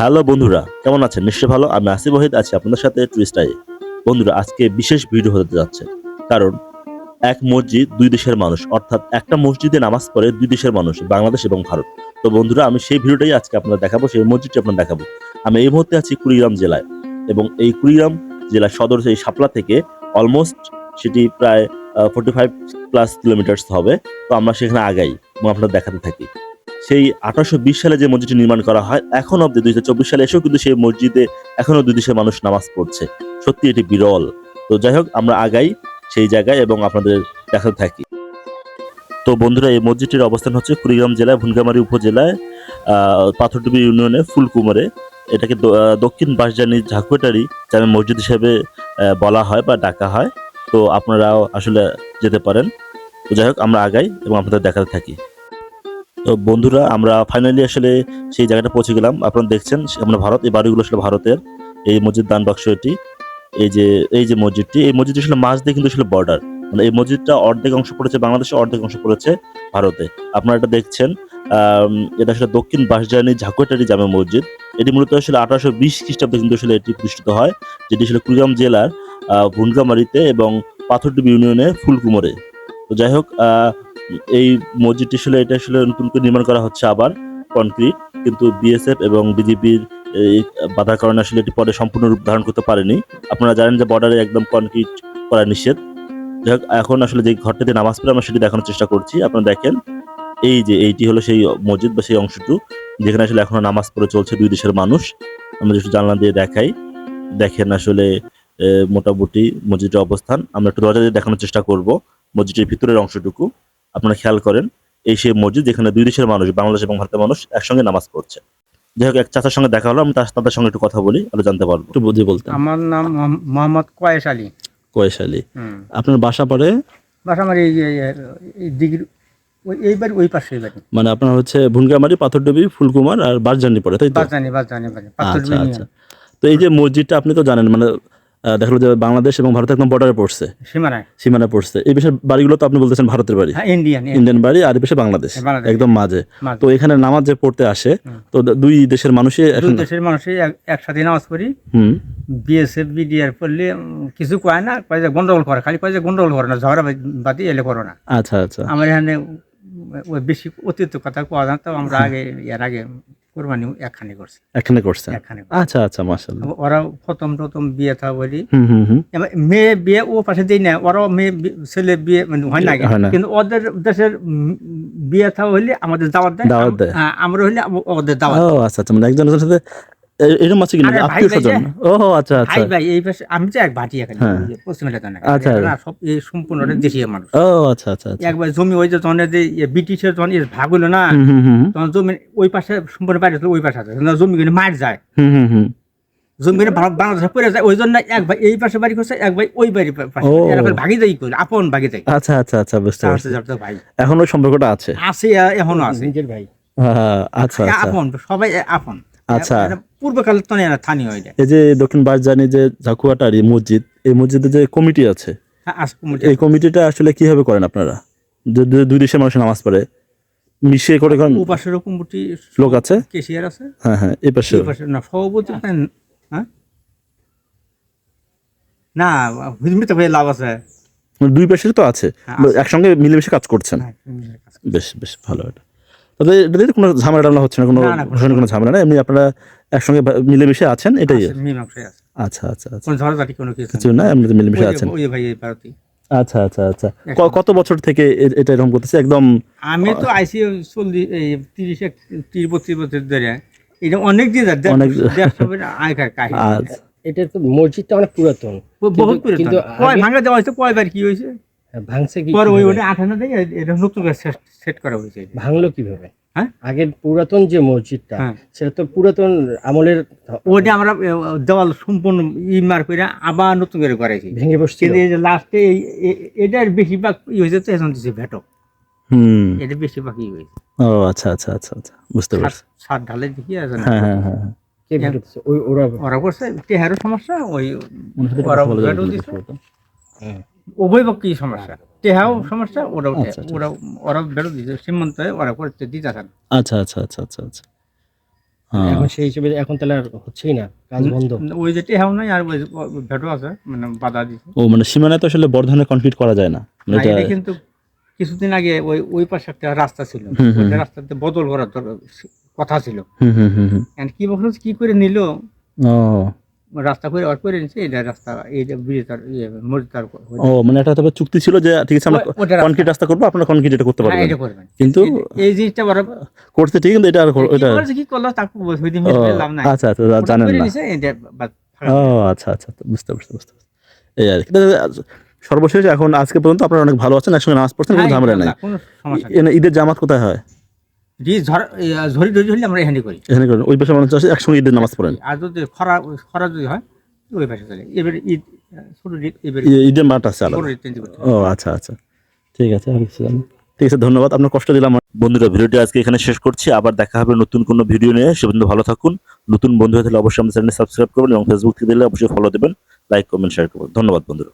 Hello বন্ধুরা, কেমন আছেন? নিশ্চয়ই ভালো। আমি আসিফ ওহিদ আছি আপনাদের সাথে টুইস্টাই বন্ধুরা, আজকে বিশেষ ভিডিও হতে যাচ্ছে। কারণ এক মসজিদ দুই দেশের মানুষ, অর্থাৎ একটা মসজিদে নামাজ পড়ে দুই দেশের মানুষ, বাংলাদেশ এবং ভারত। তো বন্ধুরা, আমি সেই ভিডিওটাই আজকে আপনাদের দেখাবো, সেই মসজিদটি আপনাদের দেখাবো। আমি এই মুহূর্তে আছি কুড়িগ্রাম জেলায় এবং এই কুড়িগ্রাম জেলার সদর, সেই শাপলা থেকে অলমোস্ট সেটি প্রায় ফোর্টি ফাইভ প্লাস কিলোমিটার্স হবে। তো আমরা সেখানে আগাই এবং আপনাদের দেখাতে থাকি। সেই আঠারোশো বিশ সালে যে মসজিদটি নির্মাণ করা হয়, এখন অব্দি দুই সালে এসেও কিন্তু সেই মসজিদে এখনও দুই দেশের মানুষ নামাজ পড়ছে। সত্যি এটি বিরল। তো যাই হোক, আমরা আগাই সেই জায়গায় এবং আপনাদের দেখাতে থাকি। তো বন্ধুরা, এই মসজিদটির অবস্থান হচ্ছে কুড়িগ্রাম জেলায় ভুনগামারি উপজেলায় পাথরডুবি ইউনিয়নে ফুলকুমারে। এটাকে দক্ষিণ বাঁশজানি ঝাকুয়াটারি জামে মসজিদ হিসেবে বলা হয় বা ডাকা হয়। তো আপনারাও আসলে যেতে পারেন। তো যাই হোক, আমরা আগাই এবং আপনাদের দেখাতে থাকি। তো বন্ধুরা আমরা ফাইনালি আসলে সেই জায়গাটা পৌঁছে গেলাম। আপনারা দেখছেন আমরা ভারত এই বাড়িগুলো আসলে ভারতের। এই মসজিদ দান বাক্স এটি এই যে এই যে মসজিদটি এই মসজিদটি আসলে মাছ দিয়ে কিন্তু আসলে বর্ডার মানে এই মসজিদটা অর্ধেক অংশ পড়েছে বাংলাদেশে অর্ধেক অংশ পড়েছে ভারতে। আপনারা এটা দেখছেন এটা আসলে দক্ষিণ বাসজানি ঝাকুয়াটারি জামে মসজিদ। এটি মূলত আসলে আঠারোশো বিশ খ্রিস্টাব্দে কিন্তু আসলে এটি প্রতিষ্ঠিত হয় যেটি আসলে কুড়িগ্রাম জেলার আহ, ভুনগামারিতে এবং পাথরডুবি ইউনিয়নে ফুলকুমরে। তো যাই হোক এই মসজিদটি আসলে, এটা আসলে নতুন করে নির্মাণ করা হচ্ছে আবার কনক্রিট কিন্তু বিএসএফ এবং বিজেপির বাধার কারণে আসলে এটি পরে সম্পূর্ণ রূপ ধারণ করতে পারেনি। আপনারা জানেন যে বর্ডারে একদম কনক্রিট করা নিষেধ। যাই হোক, এখন আসলে যে ঘরটাতে নামাজ পড়ে আমরা সেটি দেখানোর চেষ্টা করছি। আপনারা দেখেন, এই যে এইটি হলো সেই মসজিদ বা সেই অংশটু যেখানে আসলে এখনও নামাজ পড়ে চলছে দুই দেশের মানুষ। আমরা একটু জানলা দিয়ে দেখাই, দেখেন আসলে মোটামুটি মসজিদের অবস্থান। আমরা একটু দরজা দিয়ে দেখানোর চেষ্টা করব মসজিদের ভিতরের অংশটুকু। আপনারা খেয়াল করেন এই সেই মসজিদ যেখানে দুই দেশের মানুষ বাংলাদেশ এবং ভারতের মানুষ একসঙ্গে নামাজ পড়ছে। যাই হোক এক চাচার সঙ্গে দেখা হলো আমি তাদের সঙ্গে একটু কথা বলি আরও জানতে পারব। একটু বুঝিয়ে বলতেন। আমার নাম মোহাম্মদ কয়েস আলী। কয়েশালী হুম। আপনার বাসা পড়ে বাস আমার এই এই- এই দিঘির ওই এইবার ওই পাশে বাড়ি। মানে আপনার হচ্ছে ভুনগামারি পাথরডুবি ফুলকুমার আর বারজানি পড়ে তাই তো? বাস জানি বাস জানি আচ্ছা আচ্ছা। তো এই যে মসজিদটা আপনি তো জানেন মানে দেখা গেলো যে বাংলাদেশ এবং ভারত একদম বর্ডারে পড়ছে। সীমানায়। সীমানা পড়ছে। এই বিষয়ে বাড়িগুলো তো আপনি বলতেছেন ভারতের বাড়ি। হ্যাঁ ইন্ডিয়ান ইন্ডিয়ান বাড়ি আর এই পাশে বাংলাদেশ। একদম মাঝে। তো এখানে নামাজ যে পড়তে আসে তো দুই দেশের মানুষই দুই দেশের মানুষই একসাথে নামাজ পড়ি। হুম। বিএসএফ বিডিআর পড়লে কিছু কয় না কয় যে গন্ডগোল করে খালি কয় যে গন্ডগোল করে না ঝগড়া বাদি এলে করো না। আচ্ছা আচ্ছা। আমার এখানে বেশি অতিরিক্ত কথা কোয়া না তো আমরা আগে এর আগে কোরবানি একখানি করছে। এখানে করছে? একখানি আচ্ছা আচ্ছা মাশাআল্লাহ। ওরা প্রথম প্রথম বিয়ে থা বলি। মেয়ে বিয়ে ও পাশে দেই না ওরাও মেয়ে ছেলে বিয়ে মানে হয় না। কিন্তু ওদের দেশের বিয়ে থা হইলে আমাদের দাওয়াত দেয়। দাওয়াত দেয়। আমরা হইলে ওদের দাওয়াত ও আচ্ছা আচ্ছা মানে একজন একজনের সাথে এরকম আছে কিনা? আত্মীয় স্বজন? ও আচ্ছা আচ্ছা। ভাই ভাই এই পাশে আমি তো এক ভাটি এখানে জানা আচ্ছা। সব এই সম্পূর্ণ দেশীয় মানুষ। ও আচ্ছা আচ্ছা আচ্ছা। একবার জমি ওই যে তখন যে ব্রিটিশের এর ভাগ হলো না তখন জমি ওই পাশে সম্পূর্ণ বাড়ি ওই পাশে আছে জমি কিন্তু মার যায়। হুম হুম হুম। জমি কিন্তু বাংলাদেশে পড়ে যায়। ওই জন্য এক ভাই এই পাশে বাড়ি করছে এক ভাই ওই বাড়ি পাশে। ভাগি যাই করে আপন ভাগি যাই আচ্ছা আচ্ছা আচ্ছা বুঝতে পারছি। ভাই। এখন ওই সম্পর্কটা আছে? আছে এখনও আছে। নিজের ভাই। হ্যাঁ, আচ্ছা আচ্ছা। আপন সবাই আপন। আচ্ছা। পূর্বকালে তো স্থানীয় এটা এই যে দক্ষিণ বারজানি যে ঝাকুয়াটারি মসজিদ এই মসজিদে যে কমিটি আছে হ্যাঁ, এই কমিটিটা আসলে কীভাবে করেন আপনারা? দুই দেশের মানুষ নামাজ পড়ে মিশিয়ে করে করেন উপাসের কমিটি লোক আছে? কেশিয়ার আছে? হ্যাঁ হ্যাঁ এই পাশে না সভাপতি না- হ্যাঁ? না হুজমিতে ভাই লাভ আছে। মানে দুই পাশের তো আছে। হ্যাঁ, একসঙ্গে মিলেমিশে কাজ করছেন। হ্যাঁ, বেশ বেশ ভালো এটা। এটাতে কোনো ঝামেলা টামেলা হচ্ছে না কোনো কোনো ঝামেলা না এমনি আপনারা একসঙ্গে মিলেমিশে আছেন এটাই। আছে, আচ্ছা আচ্ছা আচ্ছা। কোনো কিছু কিছু না এমনিতে মিলেমিশে আছেন। ওই যে ভাই এই ভারতী আচ্ছা আচ্ছা। আচ্ছা কত বছর থেকে এটা এরকম করতেছে? একদম আমি তো আইসি চল্লিশ এই তিরিশ তিরিশ বত্রিশ বছর ধরে এটা অনেক দিন অনেক- আগেকার কাহিনী। আচ্ছা। এটা তো মসজিদটা অনেক পুরাতন। বহুত পুরাতন। কয় ভাঙা দেওয়া হয়েছে কয়বার কি হয়েছে? ভাঙছে কি পরে ওই ওটা আঠানো দিয়ে এটা নতুন করে সেট করা হয়েছে। ভাঙলো কীভাবে? হ্যাঁ? আগের পুরাতন যে মসজিদটা হ্যাঁ। সেটা তো পুরাতন আমলের ওটা আমরা দেওয়াল সম্পূর্ণ ই মার করে আবার নতুন করে করাইছি। ভেঙে বসছিল? কিন্তু এই যে লাস্টে এটার বেশিরভাগ ই হয়েছে তো এখন দিচ্ছে ভেটক হুম। এটা বেশিরভাগ ই হয়েছে। ও আচ্ছা আচ্ছা আচ্ছা আচ্ছা বুঝতে পারছি। সাত ঢালে দেখি আছে হ্যাঁ হ্যাঁ হ্যাঁ কে ভেঙেছে ওই ওরা ওরা করছে টেহারও সমস্যা ওই ওরা ভেটও হ্যাঁ। উভয় পক্ষই সমস্যা। টেহাও সমস্যা ওরাও টেহা। আচ্ছা, আচ্ছা। ওরা ওরা বেরো দিচ্ছে সীমান্ত ওরা করতে দিতে চান। আচ্ছা আচ্ছা আচ্ছা আচ্ছা আচ্ছা। হ্যাঁ। এখন সেই হিসেবে এখন তাহলে আর হচ্ছেই না কাজ বন্ধ। ওই যে টেহাও নাই আর ওই ভেটো আছে মানে বাধা দিছে ও মানে সীমানায় তো আসলে বড় ধরনের কনফ্লিক্ট করা যায় না। মানে এটা কিন্তু কিছুদিন আগে ওই ওই পাশে একটা রাস্তা ছিল। রাস্তাতে বদল করার কথা ছিল। হুম হুম হুম হুম। কি বলছ কি করে নিল? ও। রাস্তা করে এটা রাস্তা এই যে ইয়ে ও মানে একটা তবে চুক্তি ছিল যে ঠিক আছে আমরা। কনক্রিট রাস্তা। করব আপনারা কনক্রিট এটা করতে হ্যাঁ, পারবেন এটা করবেন। কিন্তু এই- জিনিসটা বড় করতে ঠিক কিন্তু এটা আর কি করল তাকে ওই দিন ও, লাভ নাই। আচ্ছা আচ্ছা জানেন না। এটা ও আচ্ছা আচ্ছা আচ্ছা, বুঝতে বুঝতে বুঝতে পারছি। এই আর কি। সর্বশেষ এখন আজকে পর্যন্ত আপনারা অনেক ভালো আছেন একসঙ্গে নামাজ পড়ছেন কোনো হ্যাঁ, ঝামেলা নাই। ঈদের জামাত কোথায় হয়? ঝড়- ঝড়ি হলে আমরা এখানে করি। এখানে করেন। ওই পাশে মানুষ আছে একসঙ্গে ঈদের নামাজ পড়েন। আর যদি খরা খরা যদি হয় ওই পাশে চলে। এবার ঈদ ছোট এবার ঈদের মাঠ আছে ও আচ্ছা আচ্ছা। ঠিক আছে। ঠিক আছে ধন্যবাদ। আপনার কষ্ট দিলাম। বন্ধুরা ভিডিওটি আজকে এখানে শেষ করছি। আবার দেখা হবে নতুন কোনো ভিডিও নিয়ে। সে পর্যন্ত ভালো থাকুন। নতুন বন্ধু হয়ে থাকলে অবশ্যই আমাদের চ্যানেল সাবস্ক্রাইব করবেন এবং ফেসবুক থেকে দিলে অবশ্যই ফলো দেবেন। লাইক কমেন্ট শেয়ার করবেন। ধন্যবাদ বন্ধুরা।